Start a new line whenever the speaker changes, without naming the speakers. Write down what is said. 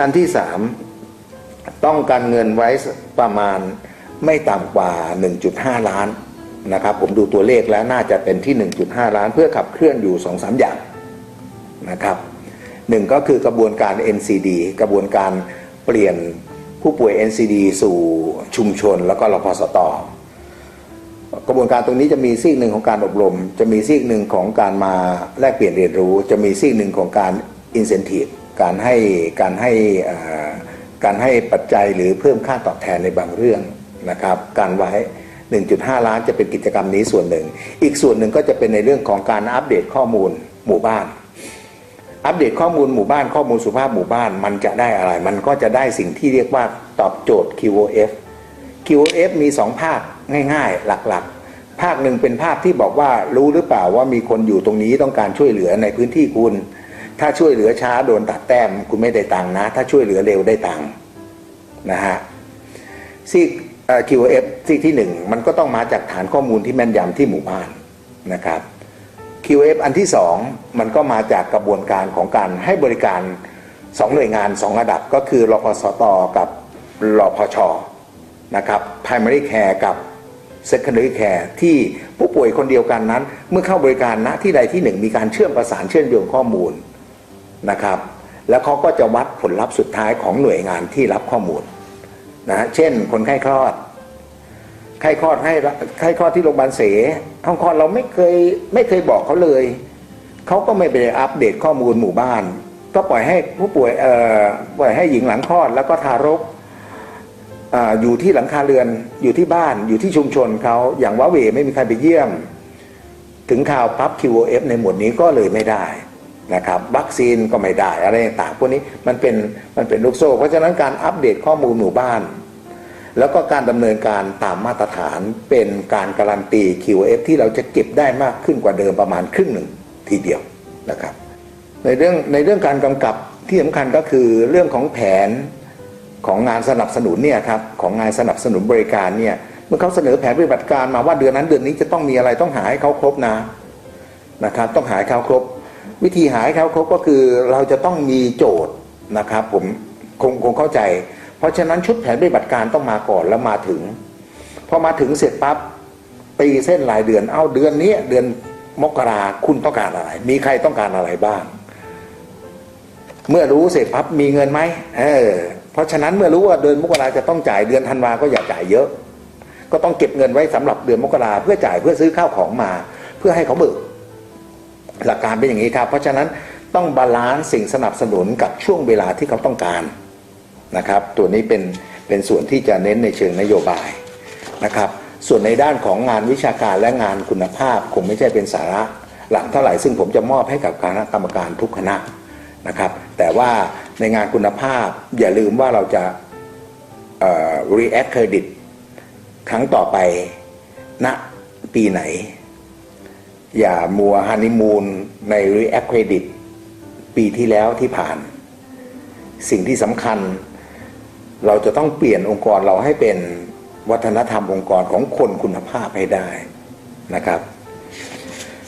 อันที่สามต้องการเงินไว้ประมาณไม่ต่ำกว่า 1.5 ล้านนะครับผมดูตัวเลขแล้วน่าจะเป็นที่ 1.5 ล้าน เพื่อขับเคลื่อนอยู่ 2-3 อย่างนะครับหนึ่งก็คือกระบวนการ NCD กระบวนการเปลี่ยนผู้ป่วย NCD สู่ชุมชนแล้วก็รพสตกระบวนการตรงนี้จะมีซีกหนึ่งของการอบรม จะมีซีกหนึ่งของการมาแลกเปลี่ยนเรียนรู้ จะมีซีกหนึ่งของการอินเซนティブ การให้การให้การให้ปัจจัยหรือเพิ่มค่าตอบแทนในบางเรื่องนะครับ การไว้ 1.5 ล้านจะเป็นกิจกรรมนี้ส่วนหนึ่ง อีกส่วนหนึ่งก็จะเป็นในเรื่องของการอัปเดตข้อมูลหมู่บ้าน อัปเดตข้อมูลหมู่บ้านข้อมูลสุขภาพหมู่บ้านมันจะได้อะไร มันก็จะได้สิ่งที่เรียกว่าตอบโจทย์ QoF QoF มี 2 ภาคง่าย ๆ หลักๆ ภาคหนึ่งเป็นภาคที่บอกว่ารู้หรือเปล่าว่ามีคนอยู่ตรงนี้ต้องการช่วยเหลือในพื้นที่คุณ ถ้าช่วยเหลือช้าโดนตัดแต้มคุณไม่ได้ตังค์นะ ถ้าช่วยเหลือเร็วได้ตังค์นะฮะซีกเอ่อ QoF ซีกที่หนึ่งมันก็ต้องมาจากฐานข้อมูลที่แม่นยำที่หมู่บ้านนะครับ QF อันที่สองมันก็มาจากกระบวนการของการให้บริการสองหน่วยงานสองระดับก็คือรพสตกับรพชนะครับ primary care กับ secondary care ที่ผู้ป่วยคนเดียวกันนั้น เมื่อเข้าบริการณที่ใดที่หนึ่งมีการเชื่อมประสานเชื่อมโยงข้อมูล นะครับ แล้วเขาก็จะวัดผลลัพธ์สุดท้ายของหน่วยงานที่รับข้อมูลนะเช่น คนไข้คลอดไข้คลอดให้ไข้คลอดที่โรงพยาบาลเสห้องคลอดเราไม่เคยไม่เคยบอกเขาเลยเขาก็ไม่ไปอัปเดตข้อมูลหมู่บ้าน ก็ปล่อยให้ผู้ป่วยเอ่อปล่อยให้หญิงหลังคลอดแล้วก็ทารกออยู่ที่หลังคาเรือนอยู่ที่บ้านอยู่ที่ชุมชนเขาอย่างว่าเวไม่มีใครไปเยี่ยม ถึงข่าวปั๊บ QoF ในหมวดนี้ก็เลยไม่ได้ นะครับวัคซีนก็ไม่ได้อะไรต่างพวกนี้มันเป็นมันเป็นลูกโซ่ เพราะฉะนั้นการอัปเดตข้อมูลหมู่บ้าน แล้วก็การดำเนินการตามมาตรฐานเป็นการการันตี QF ที่เราจะเก็บได้มากขึ้นกว่าเดิมประมาณครึ่งหนึ่งทีเดียวนะครับในเรื่องในเรื่องการกำกับที่สำคัญก็คือเรื่องของแผนของงานสนับสนุนเนี่ยครับของงานสนับสนุนบริการเนี่ยเมื่อเขาเสนอแผนปฏิบัติการมาว่าเดือนนั้นเดือนนี้จะต้องมีอะไรต้องหาให้เขาครบนะนะครับต้องหาให้เขาครบ วิธีหาให้เขาครบก็คือเราจะต้องมีโจทย์นะครับผมคงคงเข้าใจ เพราะฉะนั้นชุดแผนปฏิบัติการต้องมาก่อนแล้วมาถึงพอมาถึงเสร็จปั๊บตีเส้นรายเดือนเอาเดือนนี้เดือนมกราคุณต้องการอะไร มีใครต้องการอะไรบ้าง เมื่อรู้เสร็จปั๊บมีเงินไหมเออเพราะฉะนั้นเมื่อรู้ว่าเดือนมกราจะต้องจ่ายเดือนธันวาก็อย่าจ่ายเยอะ ก็ต้องเก็บเงินไว้สำหรับเดือนมกราเพื่อจ่ายเพื่อซื้อข้าวของมา เพื่อให้เขาเบิก หลักการเป็นอย่างนี้ครับ เพราะฉะนั้นต้องบาลานซ์สิ่งสนับสนุนกับช่วงเวลาที่เขาต้องการนะครับ ตัวนี้เป็นเป็นส่วนที่จะเน้นในเชิงนโยบายนะครับ ส่วนในด้านของงานวิชาการและงานคุณภาพคงไม่ใช่เป็นสาระหลักเท่าไหร่ซึ่งผมจะมอบให้กับคณะกรรมการทุกคณะนะครับ แต่ว่าในงานคุณภาพอย่าลืมว่าเราจะเอ่อ react credit ครั้งต่อไปณปีไหน อย่ามัวฮันนีมูนในรีแอคเครดิตปีที่แล้วที่ผ่าน สิ่งที่สำคัญ เราจะต้องเปลี่ยนองค์กรเราให้เป็นวัฒนธรรมองค์กรของคนคุณภาพให้ได้นะครับ